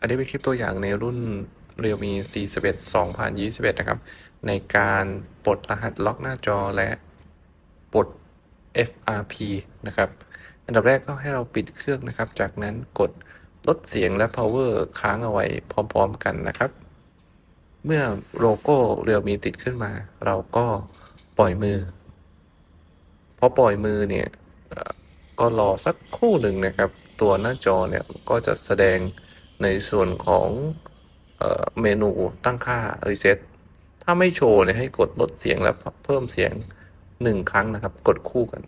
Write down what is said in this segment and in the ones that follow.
อันนี้เป็นคลิปตัวอย่างในรุ่น Realme C11 2021 นะครับ ในการปลดรหัสล็อกหน้าจอและปลด FRP นะครับ อันดับแรกก็ให้เราปิดเครื่องนะครับ จากนั้นกดลดเสียงและ power ค้างเอาไว้พร้อมๆกันนะครับ เมื่อโลโก้ Realme ติดขึ้นมา เราก็ปล่อยมือ พอปล่อยมือเนี่ย ก็รอสักคู่หนึ่งนะครับ ตัวหน้าจอเนี่ยก็จะแสดง ในส่วนของเมนูตั้งค่า reset ถ้าไม่โชว์เนี่ยให้กดลดเสียงและเพิ่มเสียงหนึ่งครั้งนะครับ กดคู่กัน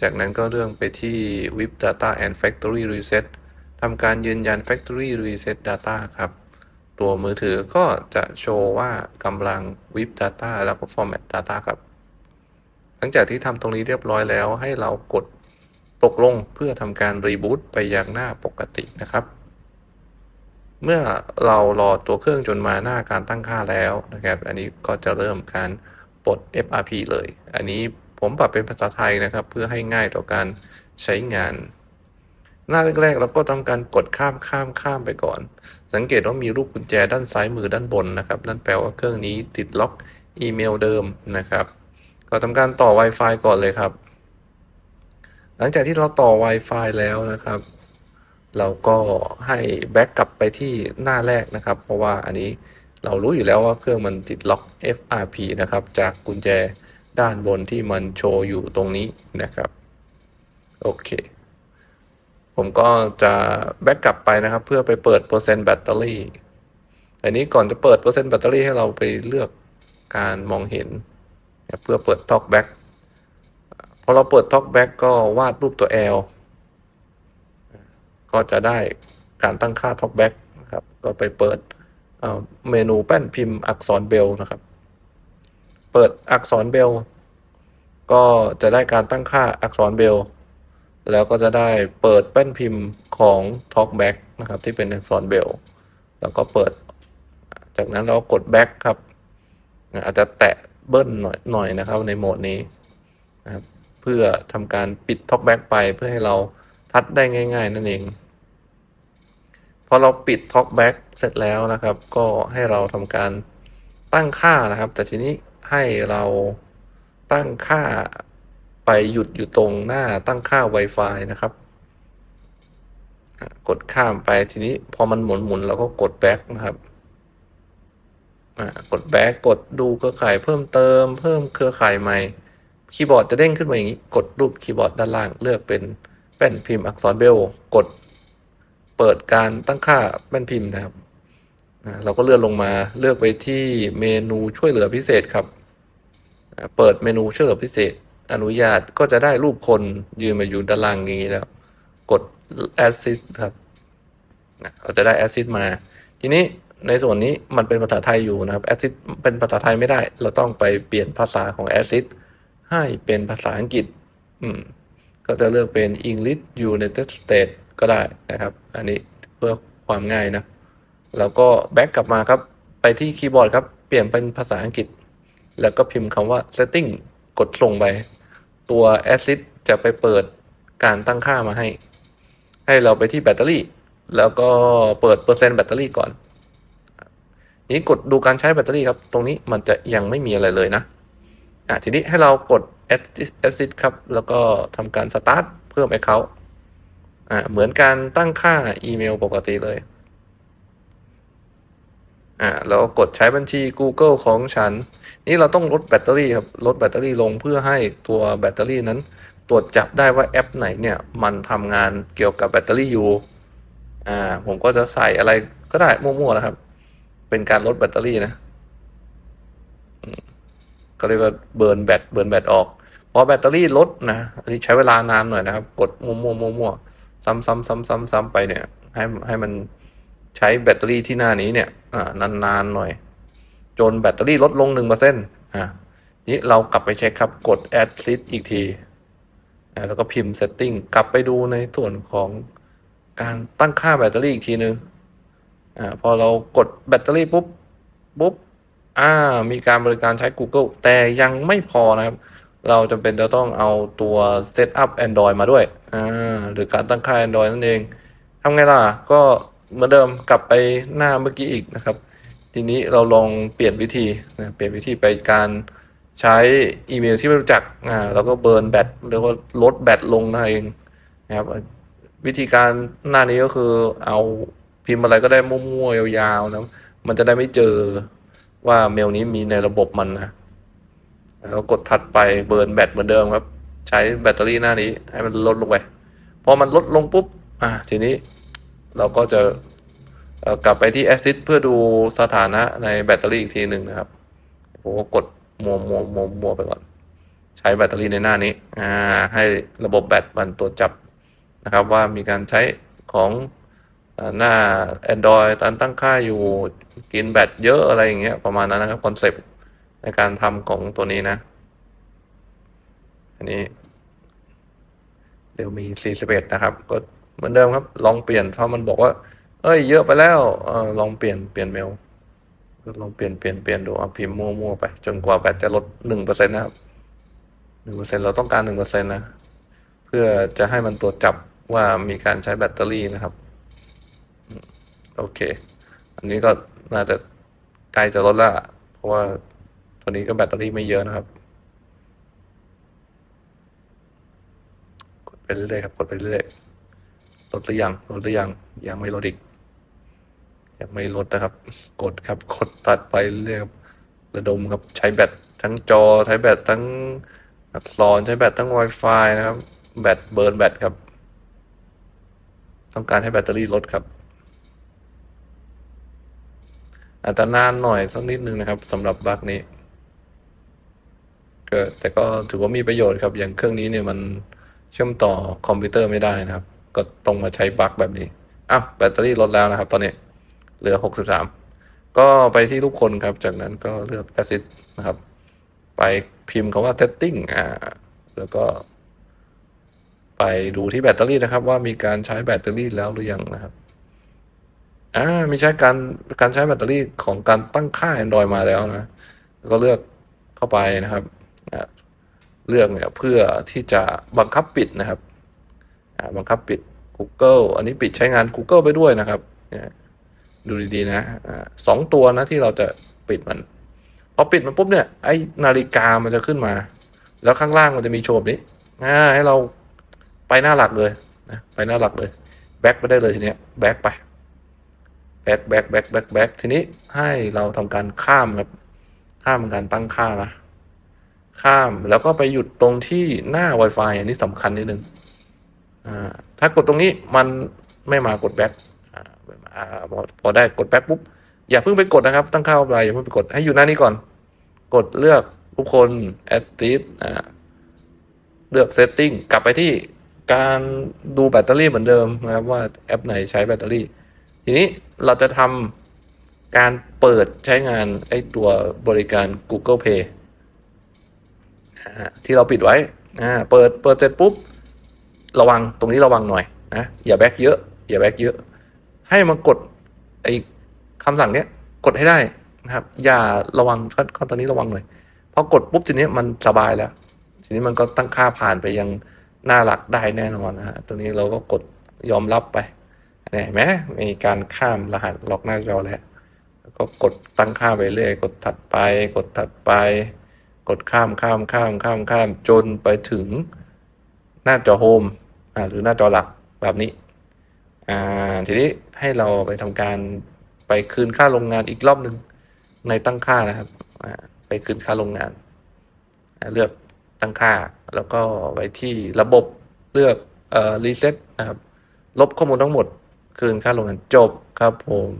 จากนั้นก็เรื่องไปที่ WIP Data and Factory Reset ทำการยืนยัน Factory Reset Data ครับ ตัวมือถือก็จะโชว์ว่ากำลัง WIP Data แล้วก็ Format Data ครับ หลังจากที่ทำตรงนี้เรียบร้อยแล้วให้เรากด ตกลงเพื่อทำการรีบูตไปยังหน้าปกตินะครับ เมื่อเรารอตัวเครื่องจนมาหน้าการตั้งค่าแล้วนะครับ อันนี้ก็จะเริ่มการปลด FRP เลย อันนี้ผมปรับเป็นภาษาไทยนะครับ เพื่อให้ง่ายต่อการใช้งาน หน้าแรกๆ เราก็ทำการกดข้ามข้ามข้ามไปก่อน สังเกตว่ามีรูปกุญแจด้านซ้ายมือด้านบนนะครับนั่นแปลว่าเครื่องนี้ติดล็อกอีเมลเดิมนะครับ ก็ทำการต่อ Wi-Fi ก่อนเลยครับ หลังจากที่เราต่อ Wi-Fi แล้วนะครับ เราก็ให้แบ็กกลับไปที่หน้าแรกนะครับ เพราะว่าอันนี้เรารู้อยู่แล้วว่าเครื่องมันติดล็อก FRP นะครับ จากกุญแจด้านบนที่มันโชว์อยู่ตรงนี้นะครับโอเค ผมก็จะแบ็กกลับไปนะครับ เพื่อไปเปิดเปอร์เซ็นต์แบตเตอรี่อันนี้ก่อนจะเปิดเปอร์เซ็นต์แบตเตอรี่ให้เราไปเลือกการมองเห็น เพื่อเปิด Talk Back พ อเราเปิด Talk Back ก็วาดรูปตัว L ก็จะได้การตั้งค่า Talk Back นะครับ ก็ไปเปิดเเมนูแป้นพิมพ์อักษรเบลนะครับ เปิดอักษรเบล ก็จะได้การตั้งค่าอักษรเบล แล้วก็จะได้เปิดแป้นพิมพ์ของ Talkback นะครับที่เป็นอักษรเบล แล้วก็เปิด จากนั้นเราก็กด back ครับ อาจจะแตะเบิ้ลหน่อยหน่อยนะครับในโหมดนี้นะครับ เพื่อทำการปิด Talkback ไปเพื่อให้เราทัดได้ง่าย ๆ นั่นเองพอเราปิด Talkback เสร็จแล้วนะครับ ก็ให้เราทำการตั้งค่านะครับ แต่ทีนี้ให้เราตั้งค่าไปหยุดอยู่ตรงหน้าตั้งค่า Wi-Fi นะครับ กดข้ามไปทีนี้พอมันหมุนหมุนเราก็กด back นะครับกด back กดดูเครือข่ายเพิ่มเติม เพิ่มเครือข่ายใหม่ คีย์บอร์ดจะเด้งขึ้นมาอย่างนี้ กดรูปคีย์บอร์ดด้านล่างเลือกเป็นแป้นพิมพ์อักษรเบลกดเปิดการตั้งค่าแป้นพิมพ์นะครับเราก็เลื่อนลงมาเลือกไปที่เมนูช่วยเหลือพิเศษครับ เปิดเมนูช่วยเหลือพิเศษ อนุญาตก็จะได้รูปคนยืนมาอยู่ด้านล่างนี้แล้ว กด assist ครับเราจะได้ assist มา ทีนี้ในส่วนนี้มันเป็นภาษาไทยอยู่นะครับ assist เป็นภาษาไทยไม่ได้ เราต้องไปเปลี่ยนภาษาของ assist ให้เป็นภาษาอังกฤษ อืม ก็จะเลือกเป็น English United States ก็ได้นะครับ อันนี้เพื่อความง่ายนะ แล้วก็แบ็กกลับมาครับ ไปที่คีย์บอร์ดครับ เปลี่ยนเป็นภาษาอังกฤษ แล้วก็พิมพ์คำว่า setting กดส่งไป ตัว assist จะไปเปิดการตั้งค่ามาให้ ให้เราไปที่แบตเตอรี่ แล้วก็เปิดเปอร์เซ็นต์แบตเตอรี่ก่อนนี้กดดูการใช้แบตเตอรี่ครับ ตรงนี้มันจะยังไม่มีอะไรเลยนะ อะทีนี้ให้เรากด assist ครับ แล้วก็ทำการ start เพิ่ม account อ่าเหมือนการตั้งค่าอีเมลปกติเลย อ่าแล้วกดใช้บัญชี Google ของฉัน นี่เราต้องลดแบตเตอรี่ครับ ลดแบตเตอรี่ลงเพื่อให้ตัวแบตเตอรี่นั้น ตรวจจับได้ว่าแอปไหนเนี่ย มันทำงานเกี่ยวกับแบตเตอรี่อยู่ อ่า ผมก็จะใส่อะไรก็ได้มั่วๆนะครับ เป็นการลดแบตเตอรี่นะ ก็เรียกว่าเบิร์นแบตเบิร์นแบตออก พอแบตเตอรี่ลดนะอันนี้ใช้เวลานานหน่อยนะครับ กดมั่วมั่วมั่วมั่วซ้ำซ้ำซ้ำซ้ำซ้ำไปเนี่ย ให้ให้มันใช้แบตเตอรี่ที่หน้านี้เนี่ยอ่านานๆหน่อย จนแบตเตอรี่ลดลงหนึ่งเปอร์เซ็นต์อ่านี้เรากลับไปเช็คครับกด add list อีกทีแล้วก็พิมพ์ setting กลับไปดูในส่วนของการตั้งค่าแบตเตอรี่อีกทีนึงอ่าพอเรากดแบตเตอรี่ปุ๊บปุ๊บ อ่ามีการบริการใช้ Google แต่ยังไม่พอนะครับ เราจำเป็นจะต้องเอาตัว Setup Android มาด้วยอ่าหรือการตั้งค่า Android นั่นเองทำไงล่ะ ก็เหมือนเดิมกลับไปหน้าเมื่อกี้อีกนะครับ ทีนี้เราลองเปลี่ยนวิธีนะเปลี่ยนวิธีไปการใช้อีเมลที่ไม่รู้จักอ่าแล้วก็เบิร์นแบตหรือว่าลดแบตลงนั่นเองนะครับวิธีการหน้านี้ก็คือเอาพิมพ์อะไรก็ได้มั่วๆยาวๆนะมันจะได้ไม่เจอ ว่าเมลนี้มีในระบบมันนะแล้วกดถัดไปเบิร์นแบตเหมือนเดิมครับ ใช้แบตเตอรี่หน้านี้ ให้มันลดลงไปพอมันลดลงปุ๊บ อ่าทีนี้เราก็จะกลับไปที่ Assist เพื่อดูสถานะในแบตเตอรี่อีกทีหนึ่งนะครับผมก็กดมัวมัวมัวมัวไปก่อน ใช้แบตเตอรี่ในหน้านี้ อ่า ให้ระบบแบตมันตรวจจับนะครับ ว่ามีการใช้ของ หน้า Android ตันตั้งค่าอยู่กินแบตเยอะอะไรอย่างเงี้ยประมาณนั้นนะครับคอนเซปต์ในการทำของตัวนี้นะ อันนี้ เดี๋ยวมี 41 นะครับ ก็เหมือนเดิมครับ ลองเปลี่ยนเพราะมันบอกว่า เอ้ย เยอะไปแล้วออลองเปลี่ยนเปลี่ยนเมลก็ลองเปลี่ยนเปลี่ยนเปลี่ยนดูเอาพิมพ์มั่วๆไป จนกว่าแบตจะลดหนึ่งเปอร์เซ็นต์นะครับหนึ่งเปอร์เซ็นต์เราต้องการหนึ่งเปอร์เซ็นต์นะ เพื่อจะให้มันตรวจจับว่ามีการใช้แบตเตอรี่นะครับ โอเค อันนี้ก็น่าจะใกล้จะลดละเพราะว่าตัวนี้ก็แบตเตอรี่ไม่เยอะนะครับ กดไปเรื่อยๆครับ กดไปเรื่อยลดหรือยังลดหรือยังยังไม่ลดอีก ยังไม่ลดนะครับ กดครับ กดตัดไปเรื่อยๆครับระดมครับใช้แบตทั้งจอใช้แบตทั้งอักษรใช้แบตทั้ง Wi-Fi นะครับ แบตเบิร์นแบตครับ ต้องการให้แบตเตอรี่ลดครับ อาจจะนานหน่อยสักนิดนึงนะครับสำหรับบั๊กนี้ก็แต่ก็ถือว่ามีประโยชน์ครับ อย่างเครื่องนี้เนี่ยมันเชื่อมต่อคอมพิวเตอร์ไม่ได้นะครับ ก็ต้องมาใช้บั๊กแบบนี้อ้าวแบตเตอรี่ลดแล้วนะครับ ตอนนี้เหลือ 63 ก็ไปที่รูปคนครับ จากนั้นก็เลือก Asset นะครับ ไปพิมพ์คำว่า setting อ่า แล้วก็ ไปดูที่แบตเตอรี่นะครับ ว่ามีการใช้แบตเตอรี่แล้วหรือยังนะครับ อ่ามีใช้การการใช้แบตเตอรี่ของการตั้งค่า Android มาแล้วนะแล้วก็เลือกเข้าไปนะครับเลือกเนี่ยเพื่อที่จะบังคับปิดนะครับบังคับปิด Google อันนี้ปิดใช้งาน Google ไปด้วยนะครับดูดีๆนะสองตัวนะที่เราจะปิดมันพอปิดมันปุ๊บเนี่ยไอ้นาฬิกามันจะขึ้นมา แล้วข้างล่างมันจะมีโชว์นี้ให้เราไปหน้าหลักเลยนะไปหน้าหลักเลย แบ็กไปได้เลยทีเนี้ยแบ็กไป แบ็กแบ็กแบ็กแบ็กแบ็กทีนี้ให้เราทำการข้ามครับ ข้ามการตั้งค่านะข้ามแล้วก็ไปหยุดตรงที่หน้า Wi-Fi อันนี้สำคัญนิดนึงอ่าถ้ากดตรงนี้มันไม่มากดแบ็กอ่าพอพอได้กดแบ็กปุ๊บอย่าเพิ่งไปกดนะครับ ตั้งค่าอะไรอย่าเพิ่งไปกดให้อยู่หน้านี้ก่อน กดเลือกทุกคน active อ่าเลือก setting กลับไปที่การดูแบตเตอรี่เหมือนเดิมนะครับว่าแอปไหนใช้แบตเตอรี่ ทีนี้เราจะทำการเปิดใช้งานไอ้ตัวบริการ Google Pay ที่เราปิดไว้เปิดเปิดเสร็จปุ๊บ ระวังตรงนี้ระวังหน่อยนะอย่าแบ็กเยอะ อย่าแบ็กเยอะ ให้มากดไอ้คำสั่งเนี้ยกดให้ได้นะครับ อย่าระวังก็ตอนนี้ระวังหน่อยพอกดปุ๊บทีนี้มันสบายแล้ว ทีนี้มันก็ตั้งค่าผ่านไปยังหน้าหลักได้แน่นอนนะฮะตัวนี้เราก็กดยอมรับไป เนี่ยเห็นไหมมีการข้ามรหัสล็อกหน้าจอแล้วแล้วก็กดตั้งค่าไปเรื่อย กดถัดไป กดถัดไป กดข้ามข้ามข้ามข้ามข้ามจนไปถึงหน้าจอโฮมหรือหน้าจอหลักแบบนี้อ่าทีนี้ให้เราไปทำการไปคืนค่าโรงงานอีกรอบหนึ่งในตั้งค่านะครับไปคืนค่าโรงงาน เลือกตั้งค่าแล้วก็ไปที่ระบบเลือกเอ่อรีเซ็ตนะครับลบข้อมูลทั้งหมด คืนค่าโรงงานจบครับผม